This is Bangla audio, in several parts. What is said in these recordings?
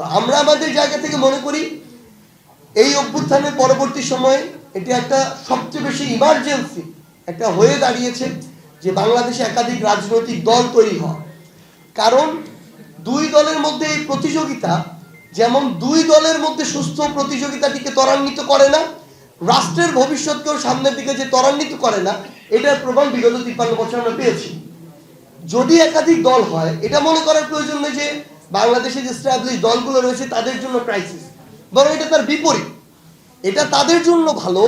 আমরা আমাদের জায়গা থেকে মনে করি এই অভ্যুত্থানের পরবর্তী সময়ে এটি একটা সবচেয়ে বেশি ইমার্জেন্সি একটা হয়ে দাঁড়িয়েছে যে বাংলাদেশে একাধিক রাজনৈতিক দল তৈরি হওয়া কারণ দুই দলের মধ্যে এই প্রতিযোগিতা যেমন দুই দলের মধ্যে সুস্থ প্রতিযোগিতাটিকে ত্বরান্বিত করে না, রাষ্ট্রের ভবিষ্যৎকেও সামনের দিকে যে ত্বরান্বিত করে না, এটার প্রমাণ বিগত তিপ্পান্ন বছর আমরা পেয়েছি। যদি একাধিক দল হয়, এটা মনে করার প্রয়োজন নেই যে বাংলাদেশে যে স্ট্যাবলিশ দলগুলো রয়েছে তাদের জন্য ক্রাইসিস বরং এটা তার বিপরীত। এটা তাদের জন্য ভালো,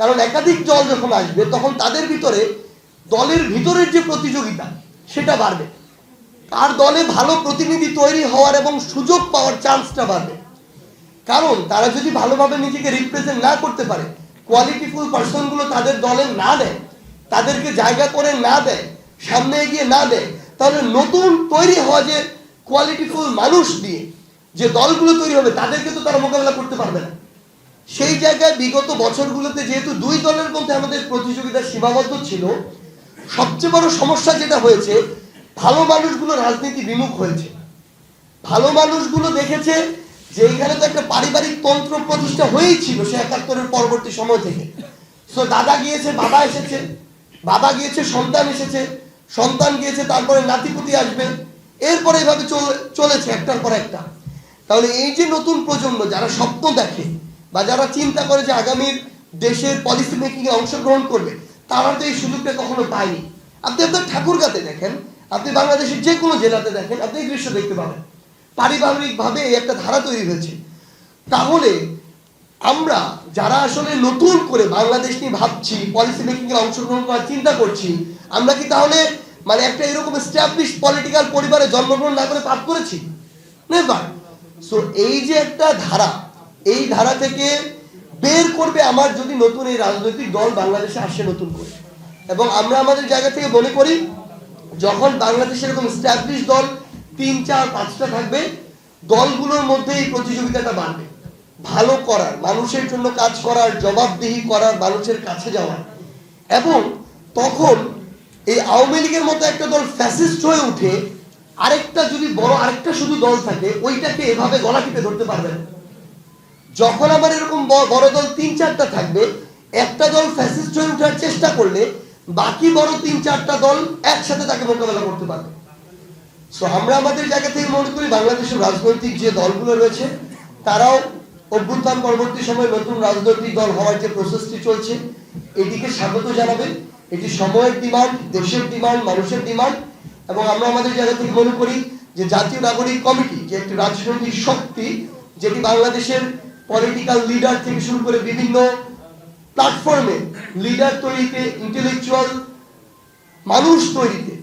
কারণ একাধিক দল যখন আসবে, তখন তাদের ভিতরে দলের ভিতরের যে প্রতিযোগিতা, সেটা বাড়বে। আর দলে ভালো প্রতিনিধি তৈরি হওয়ার এবং সুযোগ পাওয়ার চান্সটা বাড়বে। কারণ তারা যদি ভালোভাবে নিজেকে রিপ্রেজেন্ট না করতে পারে কোয়ালিটিফুল পার্সনগুলো তাদের দলে না দেয়, তাদেরকে জায়গা করে না দেয়, সামনে এগিয়ে না দেয়, তাহলে নতুন তৈরি হওয়া যে কোয়ালিটিফুল মানুষ দিয়ে যে দলগুলো তৈরি হবে, তাদেরকে তো তারা মোকাবেলা করতে পারবে না। সেই জায়গায় বিগত বছরগুলোতে যেহেতু দুই দলের মধ্যে আমাদের প্রতিযোগিতা সীমাবদ্ধ ছিল, সবচেয়ে বড় সমস্যা যেটা হয়েছে, ভালো মানুষগুলো রাজনীতি বিমুখ হয়েছে। ভালো মানুষগুলো দেখেছে যে এখানে তো একটা পারিবারিক তন্ত্র প্রতিষ্ঠা হয়েই ছিল সে একাত্তরের পরবর্তী সময় থেকে। তো দাদা গিয়েছে, বাবা এসেছে। বাবা গিয়েছে, সন্তান এসেছে। সন্তান গিয়েছে, তারপরে নাতিপুতি আসবে। এরপরে এভাবে চলে- চলেছে একটার পর একটা। তাহলে এই যে নতুন প্রজন্ম, যারা স্বপ্ন দেখে বা যারা চিন্তা করে যে আগামীর দেশের পলিসি মেকিং এ অংশগ্রহণ করবে, তারা তো এই সুযোগটা কখনো পায়নি। আপনি আপনার ঠাকুরগাতে দেখেন, আপনি বাংলাদেশের যে কোনো জেলাতে দেখেন, আপনি এই দৃশ্য দেখতে পাবেন। পারিবারিকভাবে একটা ধারা তৈরি হয়েছে। তাহলে আমরা যারা আসলে নতুন করে বাংলাদেশ নিয়ে ভাবছি পলিসি মেকিং এ অংশগ্রহণ করার চিন্তা করছি, আমরা কি তাহলে মানে একটা এরকম স্ট্যাবলিশ পলিটিক্যাল পরিবারে জন্মগ্রহণ না করে পাপ করেছি? নেভার সো এই যে একটা ধারা, এই ধারা থেকে বের করবে আমার যদি নতুন এই রাজনৈতিক দল বাংলাদেশে আসে নতুন করে। এবং আমরা আমাদের জায়গা থেকে মনে করি, যখন বাংলাদেশের এরকম স্ট্যাবলিশ দল তিন, চার, পাঁচটা থাকবে, দলগুলোর মধ্যে এই প্রতিযোগিতাটা বাড়বে। ভালো করার, মানুষের জন্য কাজ করার, জবাবদিহি করার, মানুষের কাছে যাওয়ার। এবং তখন এই আওয়ামী লীগের মতো একটা দল ফ্যাসিস্ট হয়ে উঠে, আরেকটা যদি বড়, আরেকটা শুধু দল থাকে, ওইটাকে এভাবে গলা টিপে ধরতে পারবে না। যখন আবার এরকম বড় দল তিন চারটা থাকবে, একটা দল ফ্যাসিস্ট হয়ে ওঠার চেষ্টা করলে, বাকি বড় তিন চারটা দল একসাথে তাকে মোকাবেলা করতে পারবে। সো আমরা আমাদের জায়গা থেকে মনে করি বাংলাদেশের রাজনৈতিক যে দলগুলো রয়েছে, তারাও অভ্যুত্থান পরবর্তী সময়ে নতুন রাজনৈতিক দল হওয়ার যে প্রসেসটি চলছে এটিকে স্বাগত জানাবে। এটি সময়ের ডিমান্ড, দেশের ডিমান্ড, মানুষের ডিমান্ড, এবং আমরা আমাদের জায়গা থেকে মনে করি যে জাতীয় নাগরিক কমিটি, যে একটি রাজনৈতিক শক্তি, যেটি বাংলাদেশের পলিটিক্যাল লিডার থেকে শুরু করে বিভিন্ন প্ল্যাটফর্মে লিডার তৈরিতে ইন্টেলেকচুয়াল মানুষ তৈরিতে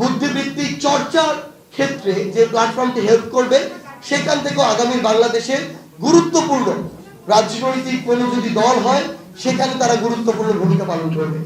বুদ্ধিবৃত্তিক চর্চার ক্ষেত্রে যে প্ল্যাটফর্মটি হেল্প করবে, সেখান থেকেও আগামী বাংলাদেশে গুরুত্বপূর্ণ রাজনৈতিক কোনো যদি দল হয়, সেখানে তারা গুরুত্বপূর্ণ ভূমিকা পালন করবে।